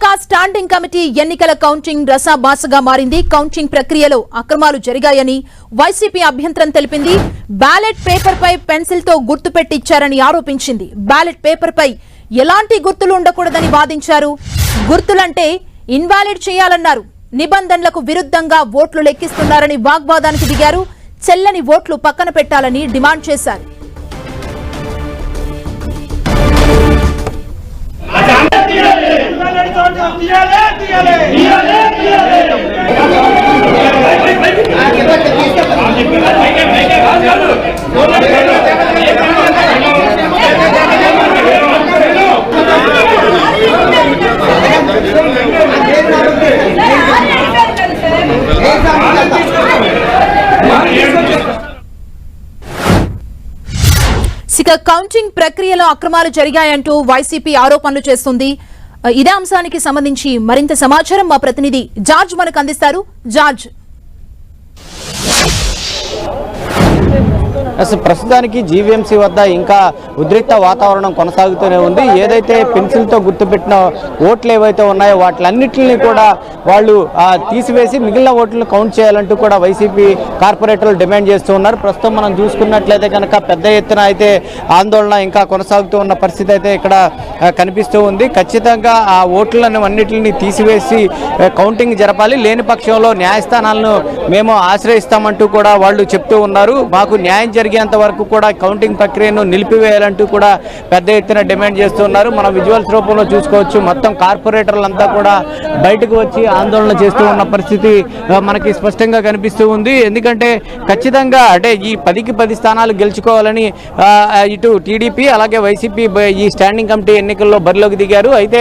Visakha standing committee ఎన్నికల counting రసాబాసగా మారింది. కౌంటింగ్ ప్రక్రియలో అక్రమాలు జరిగాయని వైసీపీ అభ్యంతరం తెలిపింది. బ్యాలెట్ పేపర్ పై పెన్సిల్తో గుర్తు పెట్టిచ్చారని ఆరోపించింది. బ్యాలెట్ పేపర్ పై ఎలాంటి గుర్తులు ఉండకూడదని వాదించారు. గుర్తులంటే ఇన్వాలిడ్ చేయాలన్నారు. నిబంధనలకు విరుద్ధంగా ఓట్లు లెక్కిస్తున్నారని వాగ్వాదానికి దిగారు. చెల్లని ఓట్లు పక్కన పెట్టాలని డిమాండ్ చేశారు. ఇక కౌంటింగ్ ప్రక్రియలో అక్రమాలు జరిగాయంటూ వైసీపీ ఆరోపణలు చేస్తుంది. ఇదే అంశానికి సంబంధించి మరింత సమాచారం మా ప్రతినిధి జార్జ్ మనకు అందిస్తారు. జార్జ్. ప్రస్తుతానికి జీవీఎంసీ వద్ద ఇంకా ఉద్రిక్త వాతావరణం కొనసాగుతూనే ఉంది. ఏదైతే పెన్సిల్తో గుర్తుపెట్టిన ఓట్లు ఏవైతే ఉన్నాయో వాటిలన్నింటిని కూడా వాళ్ళు తీసివేసి మిగిలిన ఓట్లను కౌంట్ చేయాలంటూ కూడా వైసీపీ కార్పొరేటర్లు డిమాండ్ చేస్తూ ఉన్నారు. ప్రస్తుతం మనం చూసుకున్నట్లయితే కనుక పెద్ద ఎత్తున అయితే ఆందోళన ఇంకా కొనసాగుతూ ఉన్న పరిస్థితి అయితే ఇక్కడ కనిపిస్తూ ఉంది. ఖచ్చితంగా ఆ ఓట్లను అన్నింటిని తీసివేసి కౌంటింగ్ జరపాలి. లేని పక్షంలో న్యాయస్థానాలను మేము ఆశ్రయిస్తామంటూ కూడా వాళ్ళు చెప్తూ ఉన్నారు. మాకు న్యాయం జరిగేంత వరకు కూడా కౌంటింగ్ ప్రక్రియను నిలిపివేయాలంటూ కూడా పెద్ద ఎత్తున డిమాండ్ చేస్తున్నారు. మనం విజువల్స్ రూపంలో చూసుకోవచ్చు. మొత్తం కార్పొరేటర్లంతా కూడా బయటకు వచ్చి ఆందోళన చేస్తూ ఉన్న పరిస్థితి మనకి స్పష్టంగా కనిపిస్తూ ఉంది. ఎందుకంటే ఖచ్చితంగా అంటే ఈ పదికి పది స్థానాలు గెలుచుకోవాలని ఇటు టీడీపీ అలాగే వైసీపీ ఈ స్టాండింగ్ కమిటీ ఎన్నికల్లో బరిలోకి దిగారు. అయితే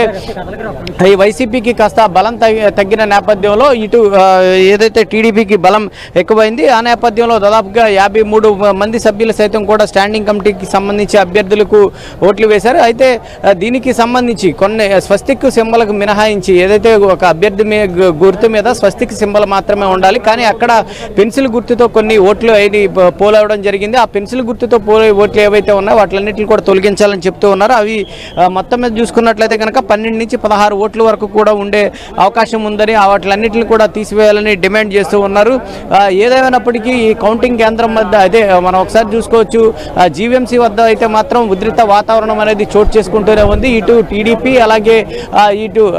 ఈ వైసీపీకి కాస్త బలం తగ్గి- తగ్గిన నేపథ్యంలో ఇటు ఏదైతే టీడీపీకి బలం ఎక్కువైంది ఆ నేపథ్యంలో దాదాపుగా యాభై మూడు మంది సభ్యులు సైతం కూడా స్టాండింగ్ కమిటీకి సంబంధించి అభ్యర్థులకు ఓట్లు వేశారు. అయితే దీనికి సంబంధించి కొన్ని స్వస్తిక్ సింబల్కు మినహాయించి ఏదైతే ఒక అభ్యర్థి మీ గుర్తు మీద స్వస్తిక్ సింబల్ మాత్రమే ఉండాలి. కానీ అక్కడ పెన్సిల్ గుర్తుతో కొన్ని ఓట్లు అయి పోలవడం జరిగింది. ఆ పెన్సిల్ గుర్తుతో పోలే ఓట్లు ఏవైతే ఉన్నాయో వాటిలన్నింటిని కూడా తొలగించాలని చెప్తూ ఉన్నారు. అవి మొత్తం మీద చూసుకున్నట్లయితే కనుక పన్నెండు నుంచి పదహారు ఓట్ల వరకు కూడా ఉండే అవకాశం ఉందని వాటిలన్నింటిని కూడా తీసివేయాలని డిమాండ్ చేస్తూ ఉన్నారు. ఏదేమైనప్పటికీ ఈ కౌంటింగ్ కేంద్రం వద్ద అదే మనం ఒకసారి చూసుకోవచ్చు. జీవీఎంసీ వద్ద అయితే మాత్రం ఉద్రిత వాతావరణం అనేది చోటు చేసుకుంటూనే ఉంది. ఇటు టీడీపీ అలాగే ఇటు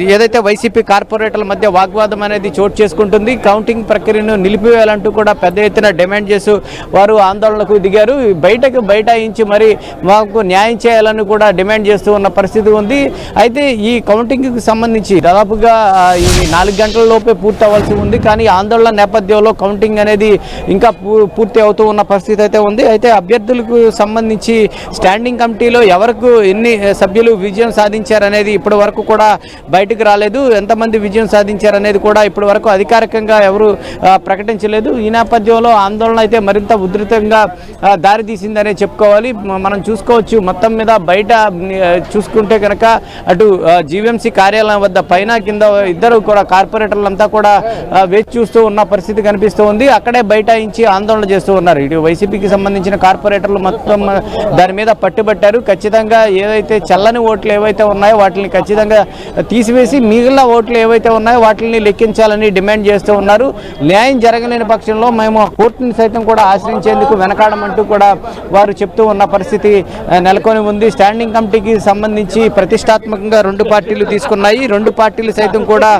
ఏదైతే వైసీపీ కార్పొరేటర్ల మధ్య వాగ్వాదం అనేది చోటు చేసుకుంటుంది. కౌంటింగ్ ప్రక్రియను నిలిపివేయాలంటూ కూడా పెద్ద ఎత్తున డిమాండ్ చేస్తూ వారు ఆందోళనకు దిగారు. బయటకు బైఠాయించి మరి మాకు న్యాయం చేయాలని కూడా డిమాండ్ చేస్తూ ఉన్న పరిస్థితి ఉంది. అయితే ఈ కౌంటింగ్కి సంబంధించి దాదాపుగా ఈ నాలుగు గంటల లోపే పూర్తి అవ్వాల్సి ఉంది. కానీ ఆందోళన నేపథ్యంలో కౌంటింగ్ అనేది ఇంకా పూ- పూర్తి అవుతూ ఉన్న పరిస్థితి అయితే ఉంది. అయితే అభ్యర్థులకు సంబంధించి స్టాండింగ్ కమిటీలో ఎవరికి ఎన్ని సభ్యులు విజయం సాధించారనేది ఇప్పటి వరకు కూడా బయటకు రాలేదు. ఎంతమంది విజయం సాధించారనేది కూడా ఇప్పటి వరకు అధికారికంగా ఎవరు ప్రకటించలేదు. ఈ నేపథ్యంలో ఆందోళన అయితే మరింత ఉధృతంగా దారితీసిందనే చెప్పుకోవాలి. మనం చూసుకోవచ్చు. మొత్తం మీద బయట చూసుకుంటే కనుక అటు జీవీఎంసీ కార్యాలయం వద్ద పైన కింద ఇద్దరు కూడా కార్పొరేటర్లంతా కూడా వేచి చూస్తూ ఉన్న పరిస్థితి కనిపిస్తూ ఉంది. అక్కడే బైఠాయించి ఆందోళన చేస్తూ ఉన్నారు ఇటు వైసీపీకి సంబంధించిన కార్పొరేటర్లు మొత్తం దాని మీద పట్టుబట్టారు. ఖచ్చితంగా ఏదైతే చల్లని ఓట్లు ఏవైతే ఉన్నాయో వాటిని ఖచ్చితంగా తీసివేసి మిగిలిన ఓట్లు ఏవైతే ఉన్నాయో వాటిని లెక్కించాలని డిమాండ్ చేస్తూ ఉన్నారు. న్యాయం జరగలేని పక్షంలో మేము కోర్టుని సైతం కూడా ఆశ్రయించేందుకు వెనకాడమంటూ కూడా వారు చెప్తూ ఉన్న పరిస్థితి నెలకొని ఉంది. స్టాండింగ్ కమిటీకి సంబంధించి ప్రతిష్టాత్మకంగా రెండు పార్టీలు తీసుకున్నాయి. రెండు పార్టీలు సైతం కూడా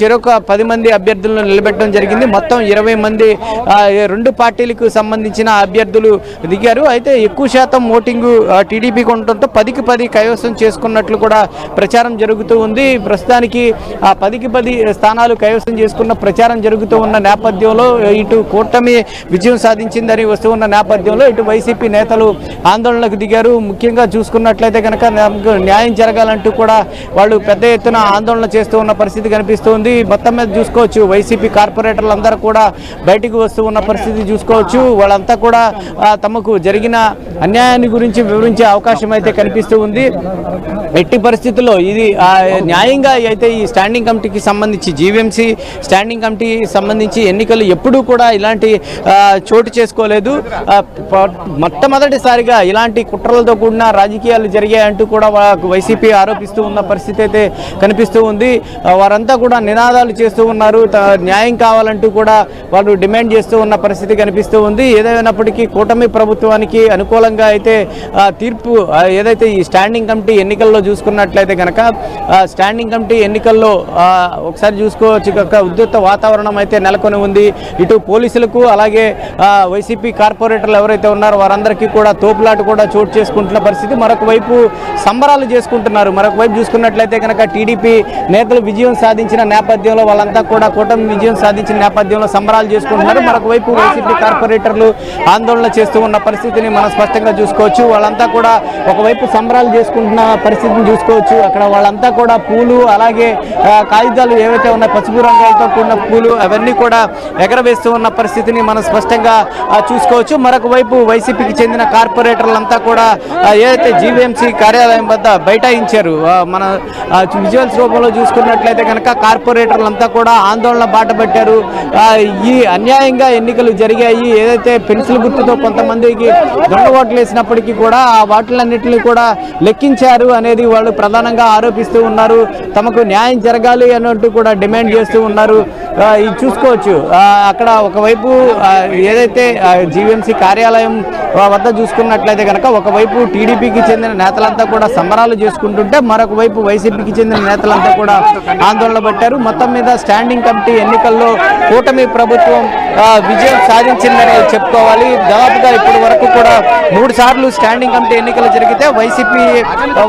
చెరొక పది మంది అభ్యర్థులను నిలబెట్టడం జరిగింది. మొత్తం ఇరవై మంది రెండు పార్టీలకు సంబంధించిన అభ్యర్థులు దిగారు. అయితే ఎక్కువ శాతం ఓటింగు టీడీపీకి ఉండటంతో పదికి పది కైవసం చేసుకున్నట్లు కూడా ప్రచారం జరుగుతూ ఉంది. ప్రస్తుతానికి ఆ పదికి పది స్థానాలు కైవసం చేసుకున్న ప్రచారం జరుగుతూ ఉన్న నేపథ్యంలో ఇటు కూటమి విజయం సాధించిందని వస్తూ ఉన్న నేపథ్యంలో ఇటు వైసీపీ నేతలు ఆందోళనకు దిగారు. ముఖ్యంగా చూసుకున్నట్లయితే కనుక న్యాయం జరగాలంటూ కూడా వాళ్ళు పెద్ద ఎత్తున ఆందోళన చేస్తూ ఉన్న పరిస్థితి కనిపిస్తుంది. మొత్తం మీద చూసుకోవచ్చు. వైసీపీ కార్పొరేటర్లు అందరూ కూడా బయటకు వస్తూ ఉన్న పరిస్థితి చూసుకోవచ్చు. వాళ్ళంతా కూడా తమకు జరిగిన అన్యాయాన్ని గురించి వివరించే అవకాశం అయితే కనిపిస్తూ ఉంది. ఎట్టి పరిస్థితుల్లో ఇది ఆ, న్యాయంగా అయితే ఈ స్టాండింగ్ కమిటీకి సంబంధించి జీవీఎంసీ స్టాండింగ్ కమిటీ సంబంధించి ఎన్నికలు ఎప్పుడూ కూడా ఇలాంటి చోటు చేసుకోలేదు. మొట్టమొదటిసారిగా ఇలాంటి కుట్రలతో కూడిన రాజకీయాలు జరిగాయంటూ కూడా వైసీపీ ఆరోపిస్తూ ఉన్న పరిస్థితి అయితే కనిపిస్తూ ఉంది. వారంతా కూడా నినాదాలు చేస్తూ ఉన్నారు. త- న్యాయం కావాలంటూ కూడా వాళ్ళు డిమాండ్ చేస్తూ ఉన్న పరిస్థితి కనిపిస్తూ ఉంది. ఏదైనప్పటికీ కూటమి ప్రభుత్వానికి అనుకూలంగా అయితే తీర్పు ఏదైతే ఈ స్టాండింగ్ కమిటీ ఎన్నికల్లో చూసుకున్నట్లయితే కనుక స్టాండింగ్ కమిటీ ఎన్నికల్లో ఒకసారి చూసుకోవచ్చు కనుక ఉద్రిక్త వాతావరణం అయితే నెలకొని ఉంది. ఇటు పోలీసులకు అలాగే వైసీపీ కార్పొరేటర్లు ఎవరైతే ఉన్నారో వారందరికీ కూడా తోపులాట కూడా చోటు చేసుకుంటున్న పరిస్థితి. మరొక వైపు సంబరాలు చేసుకుంటున్నారు. మరొక వైపు చూసుకున్నట్లయితే కనుక టీడీపీ నేతలు విజయం సాధించిన నేపథ్యంలో వాళ్ళంతా కూడా కూటమి విజయం సాధించిన నేపథ్యంలో సంబరాలు చేసుకుంటున్నారు. మరొక వైపు వైసీపీ కార్పొరేటర్లు ఆందోళన చేస్తూ ఉన్న పరిస్థితిని మనం స్పష్టంగా చూసుకోవచ్చు. వాళ్ళంతా కూడా ఒకవైపు సంబరాలు చేసుకుంటున్న పరిస్థితిని చూసుకోవచ్చు. అక్కడ వాళ్ళంతా కూడా పూలు అలాగే కాగితాలు ఏవైతే ఉన్నాయి పసుపు రంగులతో కూడిన పూలు అవన్నీ కూడా ఎగరవేస్తూ ఉన్న పరిస్థితిని మనం స్పష్టంగా చూసుకోవచ్చు. మరొక వైపు వైసీపీకి చెందిన కార్పొరేటర్లంతా కూడా ఏదైతే జీవీఎంసీ కార్యాలయం వద్ద బైఠాయించారు మన విజువల్స్ రూపంలో చూసుకున్నట్లయితే కనుక కార్పొరేటర్లంతా కూడా ఆందోళన బాట పెట్టారు. ఈ అన్యాయంగా ఎన్నికలు జరిగాయి. ఏదైతే పెన్సిల్ గుర్తుతో కొంతమందికి దొంగ ఓట్లు వేసినప్పటికీ కూడా ఆ వాటిలన్నింటినీ కూడా లెక్కించారు అనేది వాళ్ళు ప్రధానంగా ఆరోపిస్తూ ఉన్నారు. తమకు న్యాయం జరగాలి అన్నట్టు కూడా డిమాండ్ చేస్తూ ఉన్నారు. ఇది చూసుకోవచ్చు. అక్కడ ఒకవైపు ఏదైతే జీవీఎంసీ కార్యాలయం వద్ద చూసుకున్నట్లయితే కనుక ఒకవైపు టీడీపీకి చెందిన నేతలంతా కూడా సంబరాలు చేసుకుంటుంటే మరొక వైపు వైసీపీకి చెందిన నేతలంతా కూడా ఆందోళన పెట్టారు. మొత్తం మీద స్టాండింగ్ కమిటీ ఎన్నికల్లో కూటమి ప్రభుత్వం విజయం సాధించిందనే చెప్పుకోవాలి. దాదాపుగా ఇప్పటి వరకు కూడా మూడు సార్లు స్టాండింగ్ కమిటీ ఎన్నికలు జరిగితే వైసీపీ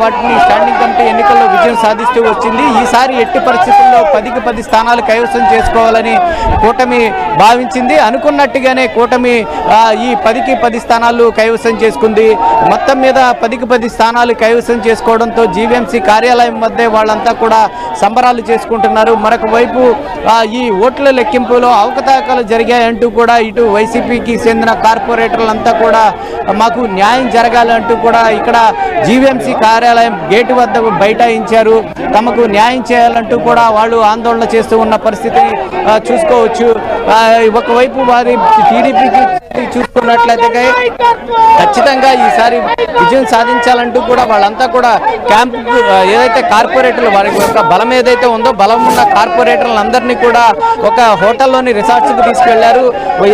వాటిని స్టాండింగ్ కమిటీ ఎన్నికల్లో విజయం సాధిస్తూ వచ్చింది. ఈసారి ఎట్టి పరిస్థితుల్లో పదికి పది స్థానాలు కైవసం చేసుకోవాలని కూటమి భావించింది. అనుకున్నట్టుగానే కూటమి ఈ పదికి పది స్థానాలు కైవసం చేసుకుంది. మొత్తం మీద పదికి పది స్థానాలు కైవసం చేసుకోవడంతో జీవీఎంసీ కార్యాలయం మధ్య వాళ్ళంతా కూడా సంబరాలు చేసుకుంటున్నారు. మరొక వైపు ఈ ఓట్ల లెక్కింపులో అవకతవకలు జరిగాయంటూ కూడా ఇటు వైసీపీ వైసీపీకి చెందిన కార్పొరేటర్లంతా కూడా మాకు న్యాయం జరగాలంటూ కూడా ఇక్కడ జీవీఎంసీ కార్యాలయం గేటు వద్ద బైఠాయించారు. తమకు న్యాయం చేయాలంటూ కూడా వాళ్ళు ఆందోళన చేస్తూ ఉన్న పరిస్థితిని చూసుకోవచ్చు. ఒకవైపు వారి టీడీపీకి చూసుకున్నట్లయితే ఖచ్చితంగా ఈసారి విజయం సాధించాలంటూ కూడా వాళ్ళంతా కూడా క్యాంపు ఏదైతే కార్పొరేటర్లు వారి యొక్క బలం ఏదైతే ఉందో బలం ఉన్న కార్పొరేటర్లు అందరినీ కూడా ఒక హోటల్లోని రిసార్ట్స్కి తీసుకెళ్ళారు.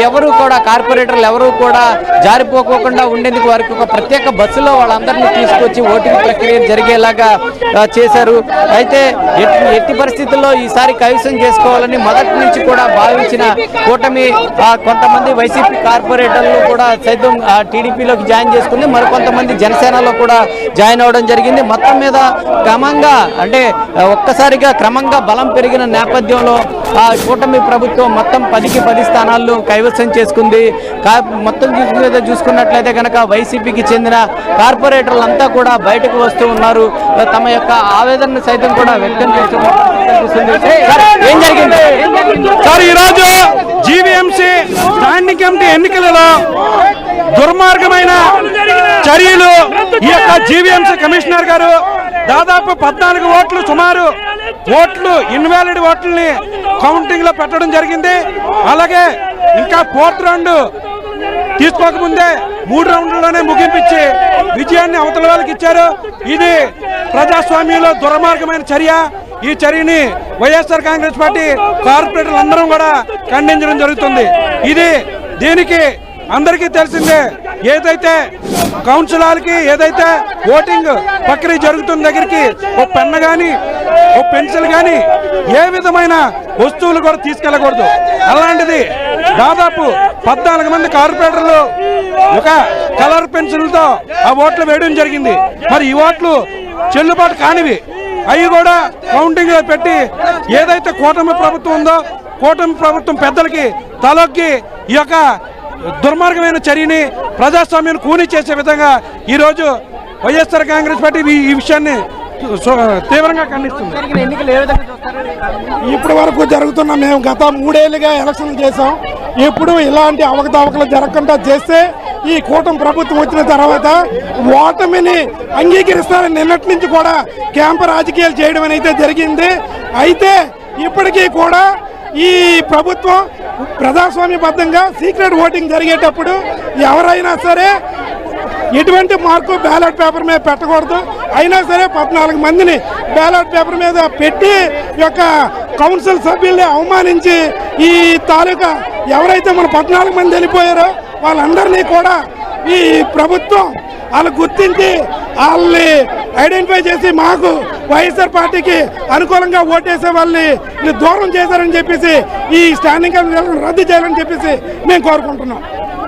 ఎవరు కూడా కార్పొరేటర్లు ఎవరు కూడా జారిపోకోకుండా ఉండేందుకు వారికి ఒక ప్రత్యేక బస్సులో వాళ్ళందరినీ తీసుకొచ్చి ఓటింగ్ ప్రక్రియ జరిగేలాగా చేశారు. అయితే ఎట్టి ఎట్టి పరిస్థితుల్లో ఈసారి కైవసం చేసుకోవాలని మొదటి నుంచి కూడా భావించిన కూటమి కొంతమంది వైసీపీ కార్పొరేటర్లు కూడా సైతం టీడీపీలోకి జాయిన్ చేసుకుంది. మరికొంతమంది జనసేనలో కూడా జాయిన్ అవ్వడం జరిగింది. మొత్తం మీద క్రమంగా అంటే ఒక్కసారిగా క్రమంగా బలం పెరిగిన నేపథ్యంలో ఆ కూటమి ప్రభుత్వం మొత్తం పదికి పది స్థానాల్లో కైవసం చేసుకుంది. కా- మొత్తం మీద చూసుకున్నట్లయితే కనుక వైసీపీకి చెందిన కార్పొరేటర్లంతా కూడా బయటకు వస్తూ ఉన్నారు. తమ యొక్క ఆవేదనను సైతం కూడా వ్యక్తం చేస్తున్నారు సార్, ఏం జరిగింది? సార్ ఈరోజు జీవీఎంసీ స్థానిక ఎన్నికలలో దుర్మార్గమైన చర్యలు ఈ యొక్క జీవీఎంసీ కమిషనర్ గారు దాదాపు పద్నాలుగు ఓట్లు సుమారు ఓట్లు ఇన్వాలిడ్ ఓట్లని కౌంటింగ్లో పెట్టడం జరిగింది. అలాగే ఇంకా ఫోర్త్ రౌండ్ తీసుకోకముందే మూడు రౌండ్లలోనే ముగింపించి విజయాన్ని అవతల వాళ్ళకి ఇచ్చారు. ఇది ప్రజాస్వామ్యంలో దుర్మార్గమైన చర్య. ఈ చర్యని వైఎస్ఆర్ కాంగ్రెస్ పార్టీ కార్పొరేటర్లు అందరం కూడా ఖండించడం జరుగుతుంది. ఇది దీనికి అందరికీ తెలిసిందే. ఏదైతే కౌన్సిలర్కి ఏదైతే ఓటింగ్ ప్రక్రియ జరుగుతున్న దగ్గరికి ఓ పెన్ను కానీ ఓ పెన్సిల్ కానీ ఏ విధమైన వస్తువులు కూడా తీసుకెళ్ళకూడదు. అలాంటిది దాదాపు పద్నాలుగు మంది కార్పొరేటర్లు ఒక కలర్ పెన్సిల్తో ఆ ఓట్లు వేయడం జరిగింది. మరి ఈ ఓట్లు చెల్లుబాటు కానివి. అవి కూడా కౌంటింగ్లో పెట్టి ఏదైతే కూటమి ప్రభుత్వం ఉందో కూటమి ప్రభుత్వం పెద్దలకి తలొక్కి ఈ యొక్క దుర్మార్గమైన చర్యని ప్రజాస్వామ్యాన్ని కూని చేసే విధంగా ఈరోజు వైఎస్ఆర్ కాంగ్రెస్ పార్టీ ఈ- విషయాన్ని తీవ్రంగా ఖండిస్తుంది. ఇప్పటి వరకు జరుగుతున్న మేము గత మూడేళ్ళుగా ఎలక్షన్ చేసాం ఇప్పుడు ఇలాంటి అవకతవకలు జరగకుండా చేస్తే ఈ కూటమి ప్రభుత్వం వచ్చిన తర్వాత ఓటమిని అంగీకరిస్తారని నిన్నటి నుంచి కూడా క్యాంపు రాజకీయాలు చేయడం అనేది జరిగింది. అయితే ఇప్పటికీ కూడా ఈ ప్రభుత్వం ప్రజాస్వామ్యబద్ధంగా సీక్రెట్ ఓటింగ్ జరిగేటప్పుడు ఎవరైనా సరే ఎటువంటి మార్కు బ్యాలెట్ పేపర్ మీద పెట్టకూడదు. అయినా సరే పద్నాలుగు మందిని బ్యాలెట్ పేపర్ మీద పెట్టి యొక్క కౌన్సిల్ సభ్యుల్ని అవమానించి ఈ తాలూకా ఎవరైతే మన పద్నాలుగు మంది వెళ్ళిపోయారో వాళ్ళందరినీ కూడా ఈ ప్రభుత్వం వాళ్ళు గుర్తించి వాళ్ళని ఐడెంటిఫై చేసి మాకు వైఎస్ఆర్ పార్టీకి అనుకూలంగా ఓటేసే వాళ్ళని దూరం చేశారని చెప్పేసి ఈ స్టాండింగ్ కమిటీ రద్దు చేయాలని చెప్పేసి మేము కోరుకుంటున్నాం.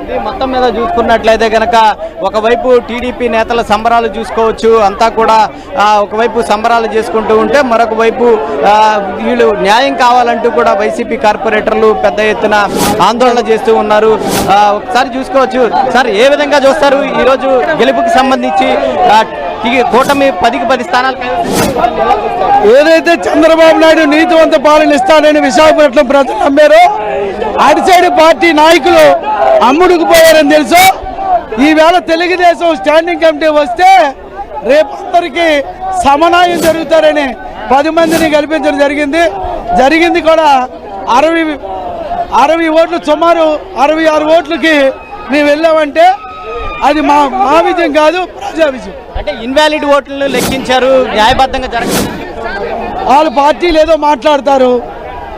ఇది మొత్తం మీద చూసుకున్నట్లయితే కనుక ఒకవైపు టీడీపీ నేతల సంబరాలు చూసుకోవచ్చు అంతా కూడా ఒకవైపు సంబరాలు చేసుకుంటూ ఉంటే మరొక వైపు వీళ్ళు న్యాయం కావాలంటూ కూడా వైసీపీ కార్పొరేటర్లు పెద్ద ఎత్తున ఆందోళన చేస్తూ ఉన్నారు. ఒకసారి చూసుకోవచ్చు. సార్ ఏ విధంగా చూస్తారు? ఈరోజు గెలుపుకి సంబంధించి ఈ కూటమి పదికి పది స్థానాలు ఏదైతే చంద్రబాబు నాయుడు నీతివంత పాలన ఇస్తానని విశాఖపట్నం ప్రజలు నమ్మారో అటు సైడ్ పార్టీ నాయకులు అమ్ముడుకు పోయారని తెలుసు. ఈవేళ తెలుగుదేశం స్టాండింగ్ కమిటీ వస్తే రేపందరికీ సమన్వయం జరుగుతారని పది మందిని కల్పించడం జరిగింది. జరిగింది కూడా అరవై అరవై ఓట్లు సుమారు అరవై ఆరు ఓట్లకి మేము వెళ్ళామంటే అది మా మా విజయం కాదు ప్రజా విజయం. అంటే ఇన్వాలిడ్ ఓట్లను లెక్కించారు న్యాయబద్ధంగా జరగదు వాళ్ళ పార్టీలు ఏదో మాట్లాడతారు.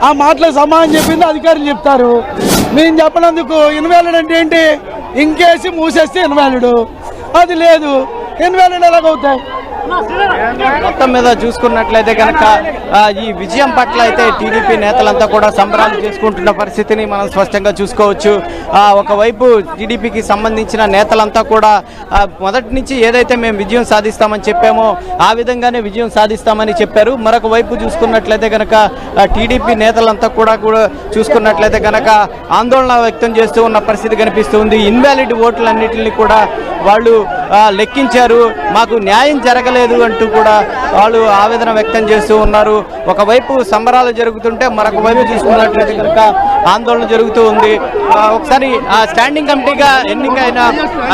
ఆ మాటలకు సమాధానం చెప్పింది అధికారులు చెప్తారు. మేము చెప్పినందుకు ఇన్వాలిడ్ అంటే ఏంటి? ఇంకేసి మూసేస్తే ఇన్వాలిడ్. అది లేదు. ఇన్వాలిడ్ ఎలాగవుతాయి మొత్తం మీద చూసుకున్నట్లయితే కనుక ఈ విజయం పట్ల అయితే టీడీపీ నేతలంతా కూడా సంబరాలు చేసుకుంటున్న పరిస్థితిని మనం స్పష్టంగా చూసుకోవచ్చు. ఒకవైపు టీడీపీకి సంబంధించిన నేతలంతా కూడా మొదటి నుంచి ఏదైతే మేము విజయం సాధిస్తామని చెప్పామో ఆ విధంగానే విజయం సాధిస్తామని చెప్పారు. మరొక వైపు చూసుకున్నట్లయితే కనుక టీడీపీ నేతలంతా కూడా కూడా చూసుకున్నట్లయితే కనుక ఆందోళన వ్యక్తం చేస్తూ ఉన్న పరిస్థితి కనిపిస్తుంది ఇన్వాలిడ్ ఓట్లన్నింటినీ కూడా వాళ్ళు లెక్కించారు. మాకు న్యాయం జరగలేదు అంటూ కూడా వాళ్ళు ఆవేదన వ్యక్తం చేస్తూ ఉన్నారు. ఒకవైపు సంబరాలు జరుగుతుంటే మరొక వైపు చూసుకున్నట్లయితే కనుక ఆందోళన జరుగుతూ ఉంది. ఒకసారి ఆ స్టాండింగ్ కమిటీగా ఎన్నికైన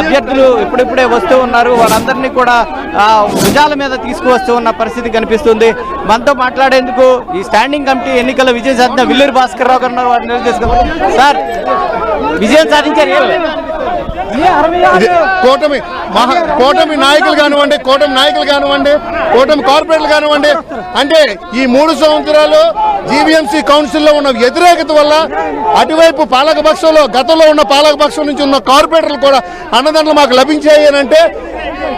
అభ్యర్థులు ఇప్పుడిప్పుడే వస్తూ ఉన్నారు. వాళ్ళందరినీ కూడా భుజాల మీద తీసుకువస్తూ ఉన్న పరిస్థితి కనిపిస్తుంది. మనతో మాట్లాడేందుకు ఈ స్టాండింగ్ కమిటీ ఎన్నికల విజయం సాధించిన విల్లూరు భాస్కర్ రావు గారు ఉన్నారు. సార్ విజయం సాధించారు. ఏమి కూటమి మహా కూటమి నాయకులు కానివ్వండి కూటమి నాయకులు కానివ్వండి కూటమి కార్పొరేట్లు కానివ్వండి అంటే ఈ మూడు సంవత్సరాలు జీవీఎంసీ కౌన్సిల్లో ఉన్న వ్యతిరేకత వల్ల అటువైపు పాలకపక్షంలో గతంలో ఉన్న పాలకపక్షం నుంచి ఉన్న కార్పొరేటర్లు కూడా అన్నదండలు మాకు లభించాయి అని అంటే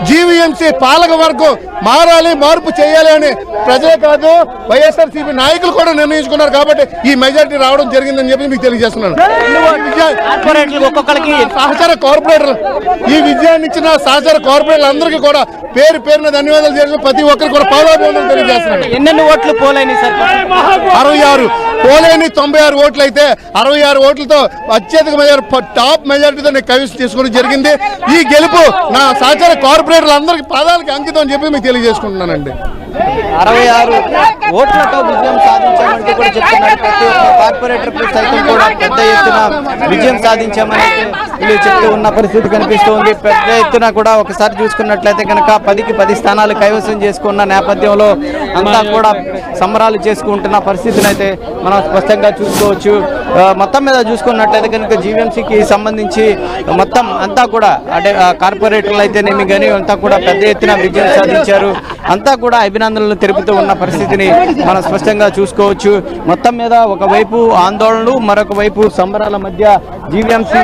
జీవీఎంసీ పాలక వర్గం మారాలి మార్పు చేయాలి అని ప్రజలే కాదు వైఎస్ఆర్సీపీ నాయకులు కూడా నిర్ణయించుకున్నారు కాబట్టి ఈ మెజారిటీ రావడం జరిగిందని చెప్పి మీకు తెలియజేస్తున్నాను. సహచర కార్పొరేటర్ ఈ విజయాన్ని ఇచ్చిన సహచర కార్పొరేటర్లు అందరికీ కూడా పేరు పేరున ధన్యవాదాలు చేసిన ప్రతి ఒక్కరికి కూడా పాదాభివందనం తెలియజేస్తున్నాను. ఎన్నెన్ని ఓట్లు పోలేని అరవై ఆరు పోలేని తొంభై ఆరు ఓట్లు అయితే అరవై ఆరు ఓట్లతో అత్యధిక మెజార్ టాప్ మెజారిటీతో నేను కవిస్ తీసుకోవడం జరిగింది. ఈ గెలుపు నా సహచర కార్పొరేటర్లు అందరికీ పాదాలకి అంకితం అని చెప్పి మీకు తెలియజేసుకుంటున్నానండి. అరవై ఆరు ఓట్లతో విజయం సాధించామంటూ కూడా చెప్తున్నారు ప్రతి ఒక్క కార్పొరేటర్ సైతం కూడా పెద్ద ఎత్తున విజయం సాధించామని వీళ్ళు చెప్తూ ఉన్న పరిస్థితి కనిపిస్తుంది. పెద్ద ఎత్తున కూడా ఒకసారి చూసుకున్నట్లయితే కనుక పదికి పది స్థానాలు కైవసం చేసుకున్న నేపథ్యంలో అంతా కూడా సంబరాలు చేసుకుంటున్న పరిస్థితిని అయితే మనం స్పష్టంగా చూసుకోవచ్చు. మొత్తం మీద చూసుకున్నట్లయితే కనుక జీవీఎంసీకి సంబంధించి మొత్తం అంతా కూడా అంటే కార్పొరేటర్లు అయితేనేమి కానీ అంతా కూడా పెద్ద ఎత్తున విజయం సాధించారు. అంతా కూడా అభినందనలు తెలుపుతూ ఉన్న పరిస్థితిని మనం స్పష్టంగా చూసుకోవచ్చు. మొత్తం మీద ఒకవైపు ఆందోళనలు మరొక వైపు సంబరాల మధ్య జీవీఎంసీ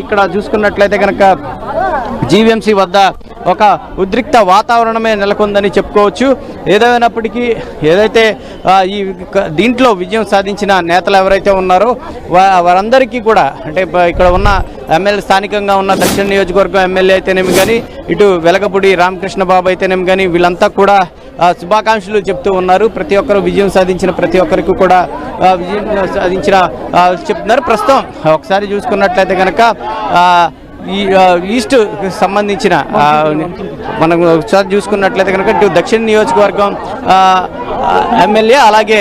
ఇక్కడ చూసుకున్నట్లయితే కనుక జీవీఎంసీ వద్ద ఒక ఉద్రిక్త వాతావరణమే నెలకొందని చెప్పుకోవచ్చు. ఏదైనప్పటికీ ఏదైతే ఈ దీంట్లో విజయం సాధించిన నేతలు ఎవరైతే ఉన్నారో వారందరికీ కూడా అంటే ఇక్కడ ఉన్న ఎమ్మెల్యే స్థానికంగా ఉన్న దక్షిణ నియోజకవర్గం ఎమ్మెల్యే అయితేనేమి కానీ ఇటు వెలగపూడి రామకృష్ణ బాబు అయితేనేమి కానీ వీళ్ళంతా కూడా శుభాకాంక్షలు చెప్తూ ఉన్నారు. ప్రతి ఒక్కరు విజయం సాధించిన ప్రతి ఒక్కరికి కూడా విజయం సాధించిన చెప్తున్నారు. ప్రస్తుతం ఒకసారి చూసుకున్నట్లయితే కనుక ఈ ఈస్ట్ సంబంధించిన మనం ఒకసారి చూసుకున్నట్లయితే కనుక ఇటు దక్షిణ నియోజకవర్గం ఎమ్మెల్యే అలాగే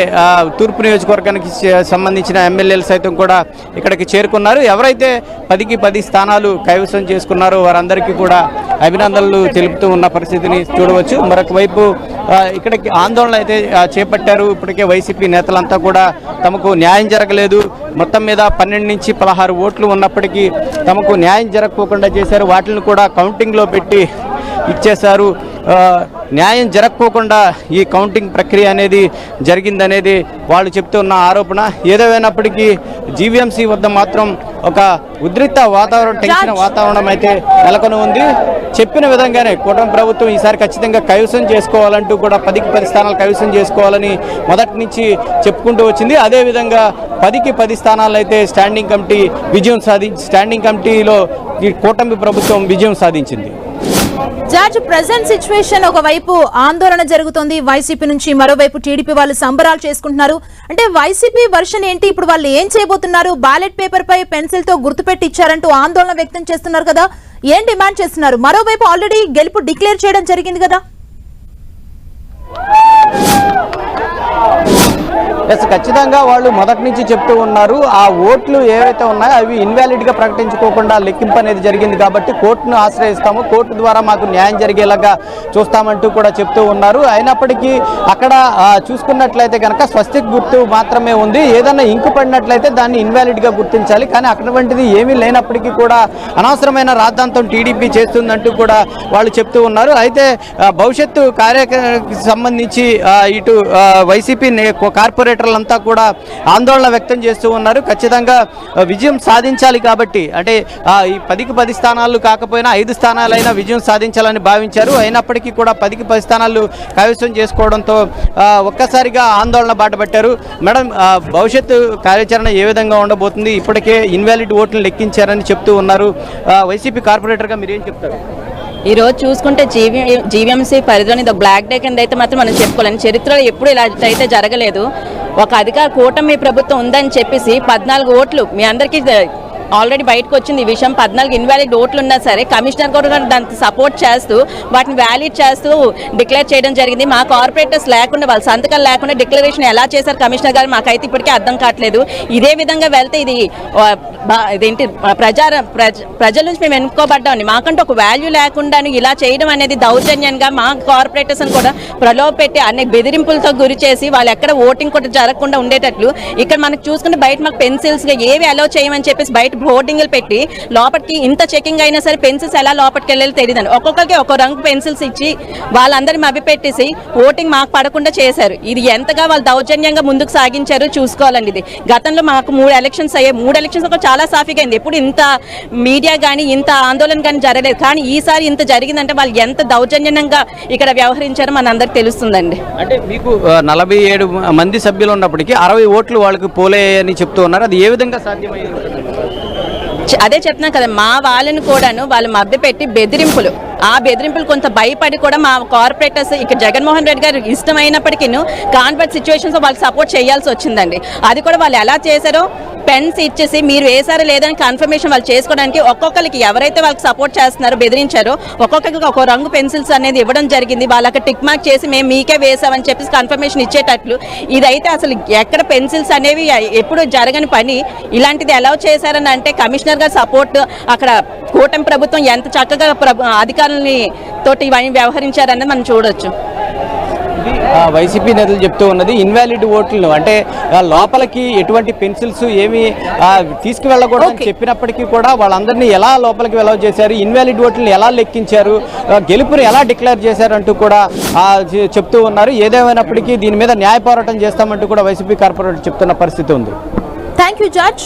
తూర్పు నియోజకవర్గానికి సంబంధించిన ఎమ్మెల్యేలు సైతం కూడా ఇక్కడికి చేరుకున్నారు. ఎవరైతే పదికి పది స్థానాలు కైవసం చేసుకున్నారో వారందరికీ కూడా అభినందనలు తెలుపుతూ ఉన్న పరిస్థితిని చూడవచ్చు. మరొక వైపు ఇక్కడికి ఆందోళన అయితే చేపట్టారు. ఇప్పటికే వైసీపీ నేతలంతా కూడా తమకు న్యాయం జరగలేదు. మొత్తం మీద పన్నెండు నుంచి పదహారు ఓట్లు ఉన్నప్పటికీ తమకు న్యాయం జరగకోకుండా చేశారు. వాటిని కూడా కౌంటింగ్లో పెట్టి ఇచ్చేశారు. న్యాయం జరగకోకుండా ఈ కౌంటింగ్ ప్రక్రియ అనేది జరిగిందనేది వాళ్ళు చెప్తున్న ఆరోపణ. ఏదేమైనప్పటికీ జీవీఎంసీ వద్ద మాత్రం ఒక ఉద్రిక్త వాతావరణం టెన్షన్ వాతావరణం అయితే నెలకొని ఉంది. చెప్పిన విధంగానే కూటమి ప్రభుత్వం ఈసారి ఖచ్చితంగా కైవసం చేసుకోవాలంటూ కూడా పదికి పది స్థానాలు కైవసం చేసుకోవాలని మొదటి నుంచి చెప్పుకుంటూ వచ్చింది. అదేవిధంగా పదికి పది స్థానాలు అయితే స్టాండింగ్ కమిటీ విజయం సాధి స్టాండింగ్ కమిటీలో ఈ కూటమి ప్రభుత్వం విజయం సాధించింది. జార్జ్ ప్రజెంట్ సిచ్యువేషన్ ఒకవైపు ఆందోళన జరుగుతోంది వైసీపీ నుంచి మరోవైపు టీడీపీ వాళ్ళు సంబరాలు చేసుకుంటున్నారు. అంటే వైసీపీ వర్షన్ ఏంటి? ఇప్పుడు వాళ్ళు ఏం చేయబోతున్నారు? బ్యాలెట్ పేపర్ పై పెన్సిల్తో గుర్తుపెట్టి ఇచ్చారంటూ ఆందోళన వ్యక్తం చేస్తున్నారు కదా. ఏం డిమాండ్ చేస్తున్నారు? మరోవైపు ఆల్రెడీ గెలుపు డిక్లేర్ చేయడం జరిగింది కదా. ఎస్ ఖచ్చితంగా వాళ్ళు మొదటి నుంచి చెప్తూ ఉన్నారు. ఆ ఓట్లు ఏవైతే ఉన్నాయో అవి ఇన్వాలిడ్గా ప్రకటించుకోకుండా లెక్కింపు అనేది జరిగింది కాబట్టి కోర్టును ఆశ్రయిస్తాము. కోర్టు ద్వారా మాకు న్యాయం జరిగేలాగా చూస్తామంటూ కూడా చెప్తూ ఉన్నారు. అయినప్పటికీ అక్కడ చూసుకున్నట్లయితే కనుక స్వస్తిక్ గుర్తు మాత్రమే ఉంది. ఏదన్నా ఇంకు పడినట్లయితే దాన్ని ఇన్వాలిడ్గా గుర్తించాలి. కానీ అటువంటిది ఏమీ లేనప్పటికీ కూడా అనవసరమైన రాద్ధాంతం టీడీపీ చేస్తుందంటూ కూడా వాళ్ళు చెప్తూ ఉన్నారు. అయితే భవిష్యత్తు కార్యక్రమానికి సంబంధించి ఇటు వైసీపీ కార్పొరేట్ అంతా కూడా ఆందోళన వ్యక్తం చేస్తూ ఉన్నారు. ఖచ్చితంగా విజయం సాధించాలి కాబట్టి అంటే ఈ పదికి పది స్థానాలు కాకపోయినా ఐదు స్థానాలైనా విజయం సాధించాలని భావించారు. అయినప్పటికీ కూడా పదికి పది స్థానాలు కైవసం చేసుకోవడంతో ఒక్కసారిగా ఆందోళన బాటపట్టారు మేడం భవిష్యత్తు కార్యాచరణ ఏ విధంగా ఉండబోతుంది? ఇప్పటికే ఇన్వాలిడ్ ఓట్లు లెక్కించారని చెప్తూ ఉన్నారు. వైసీపీ కార్పొరేటర్గా మీరు ఏం చెప్తారు? ఈ రోజు చూసుకుంటే జీవీ జీవీఎంసీ పరిధిలోని ఇది బ్లాక్ డే కింద అయితే మాత్రం మనం చెప్పుకోలేం. చరిత్రలో ఎప్పుడు ఇలా అయితే జరగలేదు. ఒక అధికార కూటమి ప్రభుత్వం ఉందని చెప్పేసి పద్నాలుగు ఓట్లు మీ అందరికీ ఆల్రెడీ బయటకు వచ్చింది ఈ విషయం. పద్నాలుగు ఇన్వాలిడ్ ఓట్లు ఉన్నా సరే కమిషనర్ కూడా దానికి సపోర్ట్ చేస్తూ వాటిని వ్యాలిడ్ చేస్తూ డిక్లేర్ చేయడం జరిగింది. మా కార్పొరేటర్స్ లేకుండా వాళ్ళ సంతకాలు లేకుండా డిక్లరేషన్ ఎలా చేశారు కమిషనర్ గారు మాకైతే ఇప్పటికీ అర్థం కావట్లేదు. ఇదే విధంగా వెళ్తే ఇది ఇదేంటి ప్రజా ప్రజార ప్రజ ప్రజల నుంచి మేము ఎన్నుకోబడ్డామని మాకంటే ఒక వాల్యూ లేకుండా ఇలా చేయడం అనేది దౌర్జన్యంగా మా కార్పొరేటర్స్ని కూడా ప్రలోభ పెట్టి అనేక బెదిరింపులతో గురి చేసి వాళ్ళు ఎక్కడ ఓటింగ్ కూడా జరగకుండా ఉండేటట్లు ఇక్కడ మనకు చూసుకుంటే బయట మాకు పెన్సిల్స్గా ఏవి అలో చేయమని చెప్పేసి బయట బోర్డింగ్లు పెట్టి లోపలికి ఇంత చెకింగ్ అయినా సరే పెన్సిల్స్ ఎలా లోపలికి వెళ్ళాలి తెలియదండి ఒక్కొక్కరికి ఒక్కో రంగు పెన్సిల్స్ ఇచ్చి వాళ్ళందరినీ మభ్యపెట్టేసి ఓటింగ్ మాకు పడకుండా చేశారు. ఇది ఎంతగా వాళ్ళు దౌర్జన్యంగా ముందుకు సాగించారో చూసుకోవాలండి ఇది. గతంలో మాకు మూడు ఎలక్షన్స్ అయ్యాయి. మూడు ఎలక్షన్స్ ఒక చాలా సాఫీగా అయింది. ఎప్పుడు ఇంత మీడియా కానీ ఇంత ఆందోళన కానీ జరగలేదు. కానీ ఈసారి ఇంత జరిగిందంటే వాళ్ళు ఎంత దౌర్జన్యంగా ఇక్కడ వ్యవహరించారో మనందరికి తెలుస్తుందండి. అంటే మీకు నలభై ఏడు మంది సభ్యులు ఉన్నప్పటికీ అరవై ఓట్లు వాళ్ళకి పోలేయని చెప్తూ ఉన్నారు. అది ఏ విధంగా సాధ్యమైంది అదే చెప్తున్నాను కదా మా వాళ్ళని కూడాను వాళ్ళు మభ్యపెట్టి బెదిరింపులు. ఆ బెదిరింపులు కొంత భయపడి కూడా మా కార్పొరేటర్స్ ఇక్కడ జగన్మోహన్ రెడ్డి గారు ఇష్టమైనప్పటికీ కాన్వర్ట్ సిచ్యువేషన్స్ వాళ్ళకి సపోర్ట్ చేయాల్సి వచ్చిందండి. అది కూడా వాళ్ళు ఎలా చేశారో పెన్స్ ఇచ్చేసి మీరు వేసారో లేదని కన్ఫర్మేషన్ వాళ్ళు చేసుకోవడానికి ఒక్కొక్కరికి ఎవరైతే వాళ్ళకి సపోర్ట్ చేస్తున్నారో బెదిరించారో ఒక్కొక్కరికి ఒక రంగు పెన్సిల్స్ అనేది ఇవ్వడం జరిగింది. వాళ్ళకి టిక్ మార్క్ చేసి మేము మీకే వేసామని చెప్పేసి కన్ఫర్మేషన్ ఇచ్చేటట్లు ఇదైతే అసలు ఎక్కడ పెన్సిల్స్ అనేవి ఎప్పుడు జరగని పని. ఇలాంటిది ఎలా చేశారని అంటే కమిషనర్ గారు సపోర్ట్ అక్కడ కూటమి ప్రభుత్వం ఎంత చక్కగా ప్రభు అధికారులని తోటి ఇవన్నీ వ్యవహరించారన్నది మనం చూడొచ్చు. వైసీపీ నేతలు చెప్తూ ఉన్నది ఇన్వాలిడ్ ఓట్లు అంటే లోపలికి ఎటువంటి పెన్సిల్స్ ఏమి ఆ, తీసుకువెళ్ళకూడదని చెప్పినప్పటికీ కూడా వాళ్ళందరినీ ఎలా లోపలికి వెళ్ళవ చేశారు ఇన్వాలిడ్ ఓట్లను ఎలా లెక్కించారు గెలుపుని ఎలా డిక్లేర్ చేశారంటూ కూడా చెప్తూ ఉన్నారు. ఏదేమైనప్పటికీ దీని మీద న్యాయ పోరాటం చేస్తామంటూ కూడా వైసీపీ కార్పొరేటర్ చెప్తున్న పరిస్థితి ఉంది. Thank you George